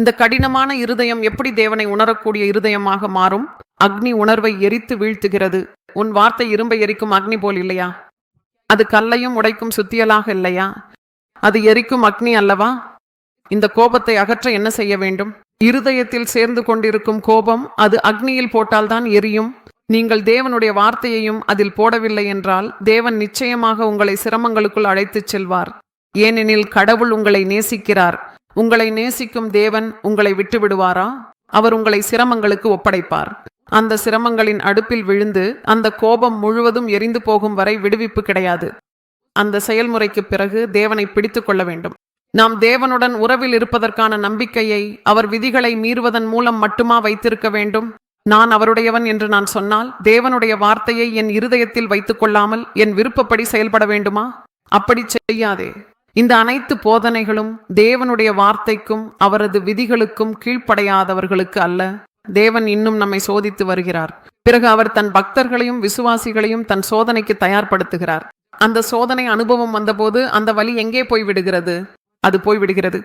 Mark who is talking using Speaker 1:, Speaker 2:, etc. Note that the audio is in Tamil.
Speaker 1: இந்த கடினமான இருதயம் எப்படி தேவனை உணரக்கூடிய இருதயமாக மாறும்? அக்னி உணர்வை எரித்து வீழ்த்துகிறது. உன் வார்த்தை இரும்பை எரிக்கும் அக்னி போல் இல்லையா? அது கல்லையும் உடைக்கும் சுத்தியலாக இல்லையா? அது எரிக்கும் அக்னி அல்லவா? இந்த கோபத்தை அகற்ற என்ன செய்ய வேண்டும்? இருதயத்தில் சேர்ந்து கொண்டிருக்கும் கோபம் அது அக்னியில் போட்டால்தான் எரியும். நீங்கள் தேவனுடைய வார்த்தையையும் அதில் போடவில்லை என்றால் தேவன் நிச்சயமாக உங்களை சிரமங்களுக்குள் அழைத்துச் செல்வார். ஏனெனில் கடவுள் உங்களை நேசிக்கிறார். உங்களை நேசிக்கும் தேவன் உங்களை விட்டுவிடுவாரா? அவர் உங்களை சிரமங்களுக்கு ஒப்படைப்பார். அந்த சிரமங்களின் அடுப்பில் விழுந்து அந்த கோபம் முழுவதும் எரிந்து போகும் வரை விடுவிப்பு கிடையாது. அந்த செயல்முறைக்கு பிறகு தேவனை பிடித்து கொள்ள வேண்டும். நாம் தேவனுடன் உறவில் இருப்பதற்கான நம்பிக்கையை அவர் விதிகளை மீறுவதன் மூலம் மட்டுமா வைத்திருக்க வேண்டும்? நான் அவருடையவன் என்று நான் சொன்னால் தேவனுடைய வார்த்தையை என் இருதயத்தில் வைத்துக் கொள்ளாமல் என் விருப்பப்படி செயல்பட வேண்டுமா? அப்படி செய்யாதே. இந்த அனைத்து போதனைகளும் தேவனுடைய வார்த்தைக்கும் அவரது விதிகளுக்கும் கீழ்ப்படையாதவர்களுக்கு அல்ல. தேவன் இன்னும் நம்மை சோதித்து வருகிறார். பிறகு அவர் தன் பக்தர்களையும் விசுவாசிகளையும் தன் சோதனைக்கு தயார்படுத்துகிறார். அந்த சோதனை அனுபவம் வந்தபோது அந்த வழி எங்கே போய் விடுகிறது அது போய் விடுகிறது